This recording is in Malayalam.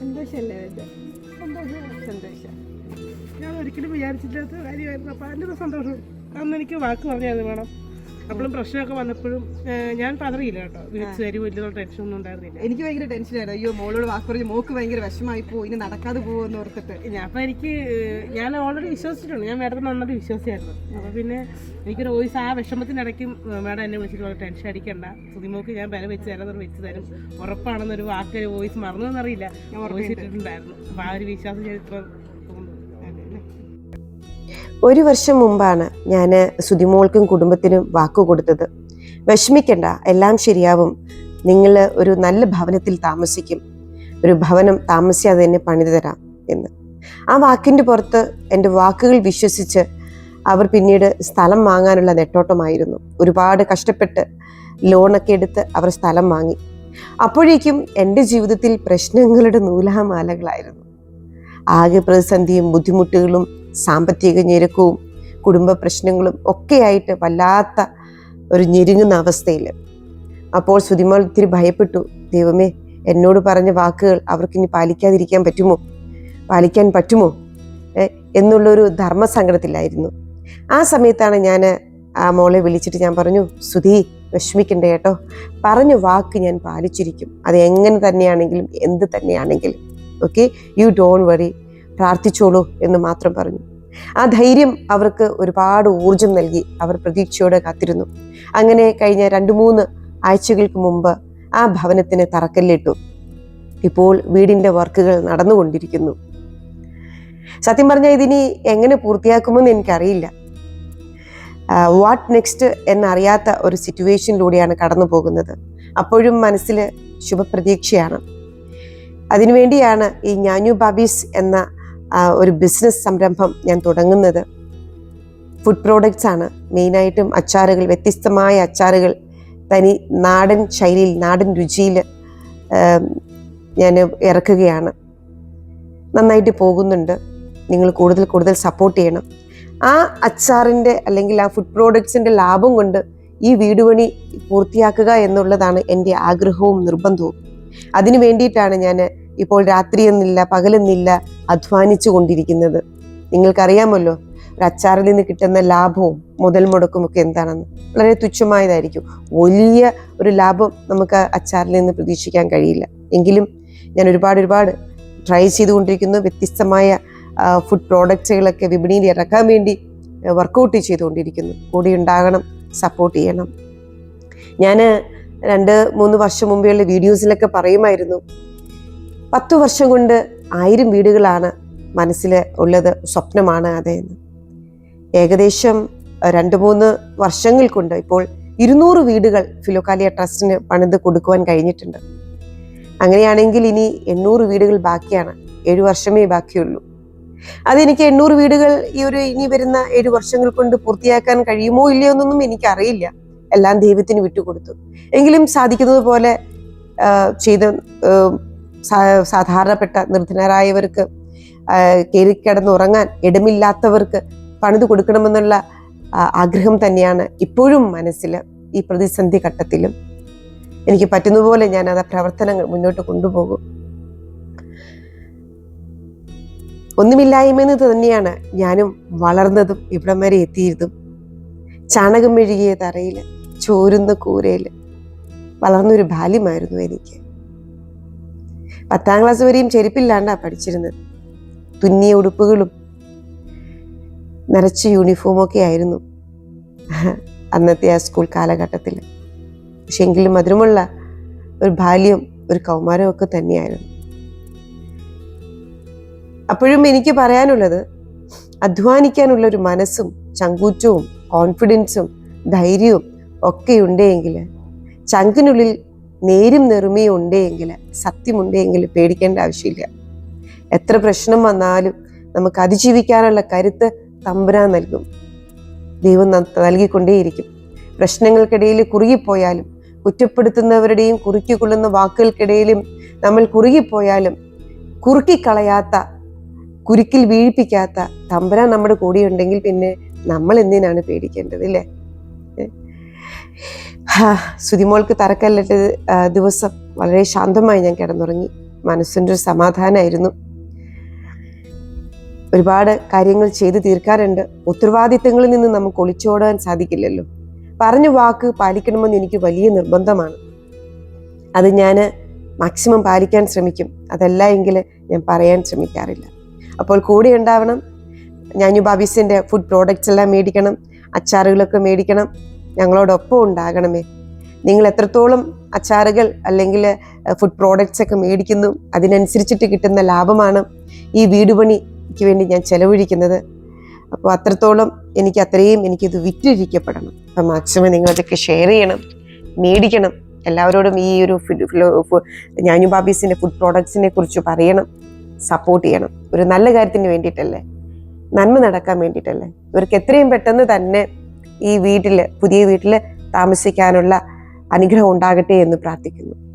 സന്തോഷമല്ലേ സന്തോഷം സന്തോഷം. ഞാൻ ഒരിക്കലും വിചാരിച്ചില്ലാത്ത കാര്യമായിരുന്നു. അപ്പോൾ അതിന്റെ സന്തോഷം. അന്ന് എനിക്ക് വാക്ക് പറഞ്ഞത് വേണം അപ്പോഴും പ്രശ്നമൊക്കെ വന്നപ്പോഴും ഞാൻ പതറിയില്ല കേട്ടോ. വിളിച്ചു തരും വലിയ ടെൻഷൻ ഒന്നും ഉണ്ടായിരുന്നില്ല. എനിക്ക് ഭയങ്കര ടെൻഷനായിരുന്നു അയ്യോ മോളോട് വാക്ക് പറഞ്ഞ് മോക്ക് ഭയങ്കര വിഷമായി പോകും ഇനി നടക്കാതെ പോകുമെന്ന് ഓർത്തിട്ട്. ഞാൻ അപ്പം എനിക്ക് ഞാൻ ഓൾറെഡി വിശ്വസിച്ചിട്ടുണ്ട്. ഞാൻ മേഡം നന്നായിട്ട് വിശ്വസിച്ചായിരുന്നു അപ്പോൾ പിന്നെ എനിക്ക് റോയിസ് ആ വിഷമത്തിനിടയ്ക്കും മേഡം എന്നെ വിളിച്ചിട്ട് വളരെ ടെൻഷൻ അടിക്കണ്ട. സുതിമോക്ക് ഞാൻ വില വെച്ച് തരാം വെച്ച് തരും. ഉറപ്പാണെന്നൊരു വാക്ക് വോയിസ് മറന്നതെന്നറിയില്ല ഞാൻ ഇട്ടിട്ടുണ്ടായിരുന്നു. അപ്പോൾ ആ ഒരു വിശ്വാസം തോന്നുന്നു ഒരു വർഷം മുമ്പാണ് ഞാൻ സുതിമോൾക്കും കുടുംബത്തിനും വാക്കു കൊടുത്തത്. വിഷമിക്കണ്ട എല്ലാം ശരിയാവും. നിങ്ങൾ ഒരു നല്ല ഭവനത്തിൽ താമസിക്കും. ഒരു ഭവനം താമസിയാതെ തന്നെ പണിതു തരാം എന്ന്. ആ വാക്കിന്റെ പുറത്ത് എന്റെ വാക്കുകൾ വിശ്വസിച്ച് അവർ പിന്നീട് സ്ഥലം വാങ്ങാനുള്ള നെട്ടോട്ടമായിരുന്നു. ഒരുപാട് കഷ്ടപ്പെട്ട് ലോണൊക്കെ എടുത്ത് അവർ സ്ഥലം വാങ്ങി. അപ്പോഴേക്കും എന്റെ ജീവിതത്തിൽ പ്രശ്നങ്ങളുടെ നൂലാമാലകളായിരുന്നു. ആകെ പ്രതിസന്ധിയും ബുദ്ധിമുട്ടുകളും സാമ്പത്തിക ഞെരുക്കവും കുടുംബ പ്രശ്നങ്ങളും ഒക്കെയായിട്ട് വല്ലാത്ത ഒരു ഞെരുങ്ങുന്ന അവസ്ഥയിൽ. അപ്പോൾ സുതിമോൾ ഇത്തിരി ഭയപ്പെട്ടു. ദൈവമേ എന്നോട് പറഞ്ഞ വാക്കുകൾ അവർക്കിനി പാലിക്കാതിരിക്കാൻ പറ്റുമോ? പാലിക്കാൻ പറ്റുമോ? എന്നുള്ളൊരു ധർമ്മസങ്കടത്തിലായിരുന്നു. ആ സമയത്താണ് ഞാൻ ആ മോളെ വിളിച്ചിട്ട് ഞാൻ പറഞ്ഞു സുധി വിഷമിക്കണ്ടേ കേട്ടോ. പറഞ്ഞ വാക്ക് ഞാൻ പാലിച്ചിരിക്കും. അത് എങ്ങനെ തന്നെയാണെങ്കിലും എന്ത് തന്നെയാണെങ്കിലും. ഓക്കെ? യു ഡോണ്ട് വറി പ്രാർത്ഥിച്ചോളൂ എന്ന് മാത്രം പറഞ്ഞു. ആ ധൈര്യം അവർക്ക് ഒരുപാട് ഊർജം നൽകി അവർ പ്രതീക്ഷയോടെ കാത്തിരുന്നു. അങ്ങനെ കഴിഞ്ഞ രണ്ടു മൂന്ന് ആഴ്ചകൾക്ക് മുമ്പ് ആ ഭവനത്തിന് തറക്കല്ലിട്ടു. ഇപ്പോൾ വീടിന്റെ വർക്കുകൾ നടന്നുകൊണ്ടിരിക്കുന്നു. സത്യം പറഞ്ഞാൽ ഇതിനി എങ്ങനെ പൂർത്തിയാക്കുമെന്ന് എനിക്കറിയില്ല. വാട്ട് നെക്സ്റ്റ് എന്നറിയാത്ത ഒരു സിറ്റുവേഷനിലൂടെയാണ് കടന്നു പോകുന്നത്. അപ്പോഴും മനസ്സിൽ ശുഭപ്രതീക്ഷയാണ്. അതിനുവേണ്ടിയാണ് ഈ ഞാനു ബാബീസ് എന്ന ഒരു ബിസിനസ് സംരംഭം ഞാൻ തുടങ്ങുന്നത്. ഫുഡ് പ്രോഡക്റ്റ്സ് ആണ്. മെയിനായിട്ടും അച്ചാറുകൾ വ്യത്യസ്തമായ അച്ചാറുകൾ. തനി നാടൻ ശൈലിയിൽ നാടൻ രുചിയിൽ ഞാൻ ഇറക്കുകയാണ്. നന്നായിട്ട് പോകുന്നുണ്ട്. നിങ്ങൾ കൂടുതൽ കൂടുതൽ സപ്പോർട്ട് ചെയ്യണം. ആ അച്ചാറിന്റെ അല്ലെങ്കിൽ ആ ഫുഡ് പ്രോഡക്ട്സിന്റെ ലാഭം കൊണ്ട് ഈ വീട് പണി പൂർത്തിയാക്കുക എന്നുള്ളതാണ് എന്റെ ആഗ്രഹവും നിർബന്ധവും. അതിനു വേണ്ടിയിട്ടാണ് ഞാൻ ഇപ്പോൾ രാത്രിയെന്നില്ല പകലെന്നില്ല അധ്വാനിച്ചു കൊണ്ടിരിക്കുന്നത് നിങ്ങൾക്കറിയാമല്ലോ ഒരു അച്ചാറിൽ നിന്ന് കിട്ടുന്ന ലാഭവും മുതൽ മുടക്കും ഒക്കെ എന്താണെന്ന്. വളരെ തുച്ഛമായതായിരിക്കും. വലിയ ഒരു ലാഭം നമുക്ക് അച്ചാറിൽ നിന്ന് പ്രതീക്ഷിക്കാൻ കഴിയില്ല. എങ്കിലും ഞാൻ ഒരുപാട് ഒരുപാട് ട്രൈ ചെയ്തുകൊണ്ടിരിക്കുന്നു. വ്യത്യസ്തമായ ഫുഡ് പ്രോഡക്റ്റുകളൊക്കെ വിപണിയിൽ ഇറക്കാൻ വേണ്ടി വർക്കൗട്ട് ചെയ്തുകൊണ്ടിരിക്കുന്നു. കൂടി ഉണ്ടാകണം സപ്പോർട്ട് ചെയ്യണം. ഞാൻ രണ്ട് മൂന്ന് വർഷം മുമ്പെയുള്ള വീഡിയോസിലൊക്കെ പറയുമായിരുന്നു. പത്തു വർഷം കൊണ്ട് ആയിരം വീടുകളാണ് മനസ്സിൽ ഉള്ളത് സ്വപ്നമാണ് അതെന്ന് ഏകദേശം രണ്ട് മൂന്ന് വർഷങ്ങൾ കൊണ്ട് ഇപ്പോൾ ഇരുന്നൂറ് വീടുകൾ ഫിലോക്കാലിയ ട്രസ്റ്റിന് പണിത് കൊടുക്കുവാൻ കഴിഞ്ഞിട്ടുണ്ട്. അങ്ങനെയാണെങ്കിൽ ഇനി എണ്ണൂറ് വീടുകൾ ബാക്കിയാണ് ഏഴു വർഷമേ ബാക്കിയുള്ളൂ. അതെനിക്ക് എണ്ണൂറ് വീടുകൾ ഈ ഒരു ഇനി വരുന്ന ഏഴു വർഷങ്ങൾ കൊണ്ട് പൂർത്തിയാക്കാൻ കഴിയുമോ ഇല്ലയോ എന്നൊന്നും എനിക്കറിയില്ല. എല്ലാം ദൈവത്തിന് വിട്ടുകൊടുത്തു. എങ്കിലും സാധിക്കുന്നത് പോലെ ചെയ്ത് സാധാരണപ്പെട്ട നിർധനരായവർക്ക് കയറിക്കിടന്നുറങ്ങാൻ ഇടമില്ലാത്തവർക്ക് പണിത് കൊടുക്കണമെന്നുള്ള ആഗ്രഹം തന്നെയാണ് ഇപ്പോഴും മനസ്സിൽ ഈ പ്രതിസന്ധി ഘട്ടത്തിലും. എനിക്ക് പറ്റുന്നതുപോലെ ഞാൻ അത് പ്രവർത്തനങ്ങൾ മുന്നോട്ട് കൊണ്ടുപോകും. ഒന്നുമില്ലായ്മയെന്ന് തന്നെയാണ് ഞാനും വളർന്നതും ഇവിടം വരെ എത്തിയതും. ചാണകം മെഴുകിയ തറയിൽ ചോരുന്ന കൂരയിൽ വളർന്നൊരു ബാല്യമായിരുന്നു എനിക്ക്. പത്താം ക്ലാസ് വരെയും ചെരുപ്പില്ലാണ്ടാ പഠിച്ചിരുന്നത്. തുന്നിയ ഉടുപ്പുകളും നിറച്ച യൂണിഫോമൊക്കെ ആയിരുന്നു അന്നത്തെ ആ സ്കൂൾ കാലഘട്ടത്തിൽ. പക്ഷെ എങ്കിലും മധുരമുള്ള ഒരു ബാല്യം ഒരു കൗമാരവും ഒക്കെ തന്നെയായിരുന്നു. അപ്പോഴും എനിക്ക് പറയാനുള്ളത് അധ്വാനിക്കാനുള്ള ഒരു മനസ്സും ചങ്കൂറ്റവും കോൺഫിഡൻസും ധൈര്യവും ഒക്കെ ഉണ്ടെങ്കിൽ ചങ്കിനുള്ളിൽ നേരും നെറുമയും ഉണ്ടെങ്കിൽ സത്യമുണ്ടെങ്കിൽ പേടിക്കേണ്ട ആവശ്യമില്ല. എത്ര പ്രശ്നം വന്നാലും നമുക്ക് അതിജീവിക്കാനുള്ള കരുത്ത് തമ്പുരാൻ നൽകും. ദൈവം നൽകിക്കൊണ്ടേയിരിക്കും. പ്രശ്നങ്ങൾക്കിടയിൽ കുറുകിപ്പോയാലും കുറ്റപ്പെടുത്തുന്നവരുടെയും കുറുക്കിക്കൊള്ളുന്ന വാക്കുകൾക്കിടയിലും നമ്മൾ കുറുകിപ്പോയാലും കുറുക്കിക്കളയാത്ത കുരുക്കിൽ വീഴിപ്പിക്കാത്ത തമ്പുരാൻ നമ്മുടെ കൂടെയുണ്ടെങ്കിൽ പിന്നെ നമ്മൾ എന്തിനാണ് പേടിക്കേണ്ടത്? ഹാ, സുതിമോൾക്ക് തറക്കല്ലിട്ട് ദിവസം വളരെ ശാന്തമായി ഞാൻ കിടന്നുറങ്ങി. മനസ്സിന്റെ ഒരു സമാധാനമായിരുന്നു ഒരുപാട് കാര്യങ്ങൾ ചെയ്തു തീർക്കാറുണ്ട്. ഉത്തരവാദിത്തങ്ങളിൽ നിന്ന് നമുക്ക് ഒളിച്ചോടാൻ സാധിക്കില്ലല്ലോ. പറഞ്ഞ വാക്ക് പാലിക്കണമെന്ന് എനിക്ക് വലിയ നിർബന്ധമാണ്. അത് ഞാൻ മാക്സിമം പാലിക്കാൻ ശ്രമിക്കും. അതല്ല എങ്കിൽ ഞാൻ പറയാൻ ശ്രമിക്കാറില്ല. അപ്പോൾ കൂടെ ഉണ്ടാവണം. ഞാനു ബാബീസിന്റെ ഫുഡ് പ്രോഡക്റ്റ്സ് എല്ലാം മേടിക്കണം. അച്ചാറുകളൊക്കെ മേടിക്കണം. ഞങ്ങളോടൊപ്പം ഉണ്ടാകണമേ. നിങ്ങൾ എത്രത്തോളം അച്ചാറുകൾ അല്ലെങ്കിൽ ഫുഡ് പ്രോഡക്റ്റ്സ് ഒക്കെ മേടിക്കുന്നു അതിനനുസരിച്ചിട്ട് കിട്ടുന്ന ലാഭമാണ് ഈ വീട് പണിക്ക് വേണ്ടി ഞാൻ ചെലവഴിക്കുന്നത്. അപ്പോൾ അത്രത്തോളം എനിക്ക് അത്രയും എനിക്കിത് വിറ്റിരിക്കപ്പെടണം. അപ്പം മാക്സിമം നിങ്ങളതൊക്കെ ഷെയർ ചെയ്യണം മേടിക്കണം. എല്ലാവരോടും ഈ ഒരു ഞാനു ബാബീസിന്റെ ഫുഡ് പ്രോഡക്ട്സിനെ കുറിച്ച് പറയണം സപ്പോർട്ട് ചെയ്യണം. ഒരു നല്ല കാര്യത്തിന് വേണ്ടിയിട്ടല്ലേ? നന്മ നടക്കാൻ വേണ്ടിയിട്ടല്ലേ? ഇവർക്ക് എത്രയും പെട്ടെന്ന് തന്നെ ഈ വീട്ടിൽ പുതിയ വീട്ടിൽ താമസിക്കാനുള്ള അനുഗ്രഹം ഉണ്ടാകട്ടെ എന്ന് പ്രാർത്ഥിക്കുന്നു.